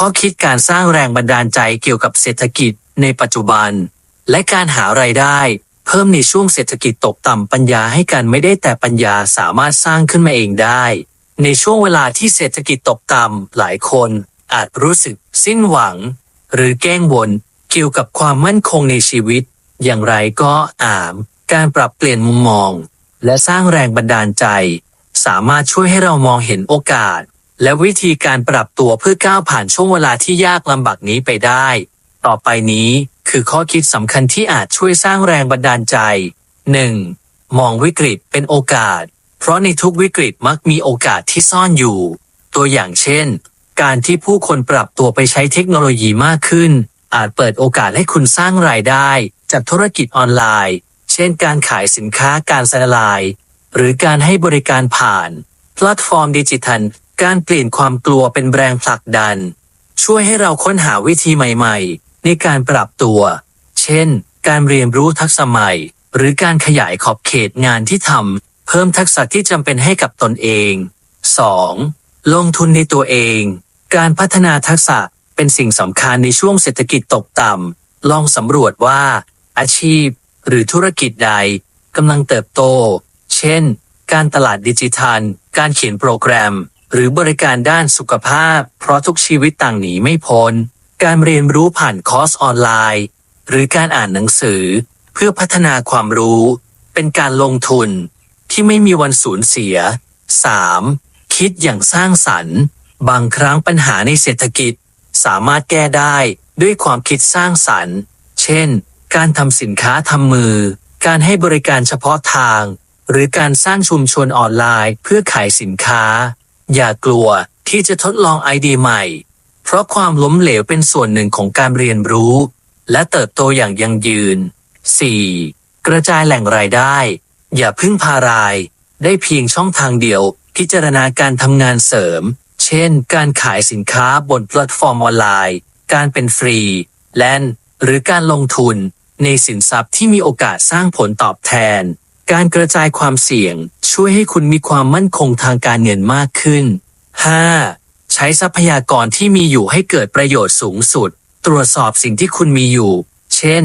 ข้อคิดการสร้างแรงบันดาลใจเกี่ยวกับเศรษฐกิจในปัจจุบัน และการหาไรายได้ เพิ่มในช่วงเศรษฐกิจตกต่ำปัญญาให้กันไม่ได้แต่ปัญญาสามารถสร้างขึ้นมาเองได้ ในช่วงเวลาที่เศรษฐกิจตกต่ำหลายคน อาจรู้สึก สิ้นหวัง หรือแกล้งวนเกี่ยวกับความมั่นคงในชีวิต อย่างไรก็อาม การปรับเปลี่ยนมุมมอง และสร้างแรงบันดาลใจ สามารถช่วยให้เรามองเห็นโอกาส และวิธีการปรับตัวเพื่อก้าวผ่านช่วงเวลาที่ยากลำบากนี้ไปได้ ต่อไปนี้คือข้อคิดสำคัญที่อาจช่วยสร้างแรงบันดาลใจ 1. มองวิกฤตเป็นโอกาส เพราะในทุกวิกฤตมักมีโอกาสที่ซ่อนอยู่ ตัวอย่างเช่น การที่ผู้คนปรับตัวไปใช้เทคโนโลยีมากขึ้น อาจเปิดโอกาสให้คุณสร้างรายได้ จากธุรกิจออนไลน์ เช่น การขายสินค้าการสลายหรือการให้บริการผ่านแพลตฟอร์มดิจิทัล การเปลี่ยนความกลัวเป็นแรงผลักดัน ช่วยให้เราค้นหาวิธีใหม่ ๆ ในการปรับตัว เช่น การเรียนรู้ทักษะใหม่ หรือการขยายขอบเขตงานที่ทำเพิ่มทักษะที่จำเป็นให้กับตนเอง 2. ลงทุนในตัวเอง การพัฒนาทักษะเป็นสิ่งสำคัญในช่วงเศรษฐกิจตกต่ำลองสำรวจว่า อาชีพ หรือธุรกิจใดกำลังเติบโต เช่น การตลาดดิจิทัล การเขียนโปรแกรม หรือบริการด้านสุขภาพ เพราะทุกชีวิตต่างหนีไม่พ้น การเรียนรู้ผ่านคอร์สออนไลน์ หรือการอ่านหนังสือ เพื่อพัฒนาความรู้ เป็นการลงทุน ที่ไม่มีวันสูญเสีย 3. คิดอย่างสร้างสรรค์ บางครั้งปัญหาในเศรษฐกิจ สามารถแก้ได้ด้วยความคิดสร้างสรรค์ เช่น การทำสินค้าทำมือ การให้บริการเฉพาะทาง หรือการสร้างชุมชนออนไลน์เพื่อขายสินค้า อย่ากลัวที่จะทดลองไอเดียใหม่ เพราะความล้มเหลวเป็นส่วนหนึ่งของการเรียนรู้ และเติบโตอย่างยั่งยืน 4. กระจายแหล่งรายได้ อย่าพึ่งพาราย ได้เพียงช่องทางเดียว พิจารณาการทำงานเสริม เช่น การขายสินค้าบนแพลตฟอร์มออนไลน์ การเป็นฟรีแลนหรือการลงทุนในสินทรัพย์ที่มีโอกาสสร้างผลตอบแทน การกระจายความเสี่ยง ช่วยให้คุณมีความมั่นคงทางการเงินมากขึ้น 5. ใช้ทรัพยากรที่มีอยู่ให้เกิดประโยชน์สูงสุด ตรวจสอบสิ่งที่คุณมีอยู่ เช่น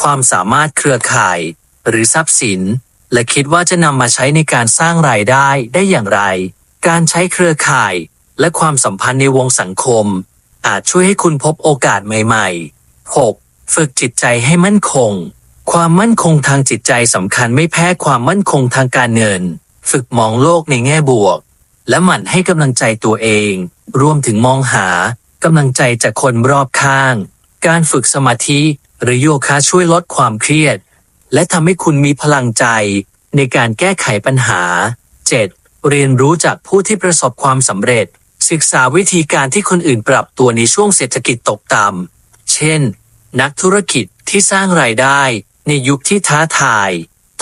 ความสามารถเครือข่าย หรือทรัพย์สิน และคิดว่าจะนำมาใช้ในการสร้างรายได้ได้อย่างไร การใช้เครือข่าย และความสัมพันธ์ในวงสังคม อาจช่วยให้คุณพบโอกาสใหม่ ๆ 6. ฝึกจิตใจให้มั่นคง ความมั่นคงทางจิตใจสำคัญไม่แพ้ความมั่นคงทางการเงิน ฝึกมองโลกในแง่บวก และหมั่นให้กำลังใจตัวเอง รวมถึงมองหากำลังใจจากคนรอบข้าง การฝึกสมาธิหรือโยคะช่วยลดความเครียด และทำให้คุณมีพลังใจในการแก้ไขปัญหา 7. เรียนรู้จากผู้ที่ประสบความสำเร็จ ศึกษาวิธีการที่คนอื่นปรับตัวในช่วงเศรษฐกิจตกต่ำ เช่น นักธุรกิจที่สร้างรายได้ ในยุคที่ท้าทาย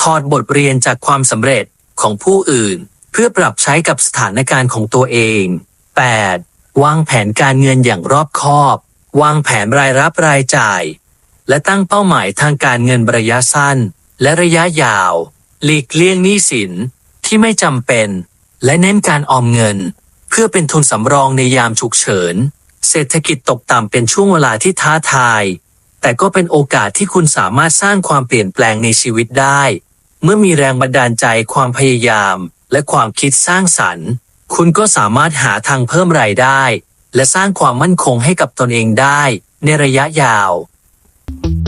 ถอดบทเรียนจากความสำเร็จของผู้อื่น เพื่อปรับใช้กับสถานการณ์ของตัวเอง 8. วางแผนการเงินอย่างรอบคอบ วางแผนรายรับรายจ่าย และตั้งเป้าหมายทางการเงินระยะสั้น และระยะยาว หลีกเลี่ยงหนี้สินที่ไม่จำเป็น และเน้นการออมเงิน เพื่อเป็นทุนสำรองในยามฉุกเฉิน เศรษฐกิจตกต่ำเป็นช่วงเวลาที่ท้าทาย แต่ก็เป็นโอกาสที่คุณสามารถสร้างความเปลี่ยนแปลงในชีวิตได้ เมื่อมีแรงบันดาลใจความพยายาม และความคิดสร้างสรรค์ คุณก็สามารถหาทางเพิ่มรายได้ และสร้างความมั่นคงให้กับตนเองได้ ในระยะยาว thank you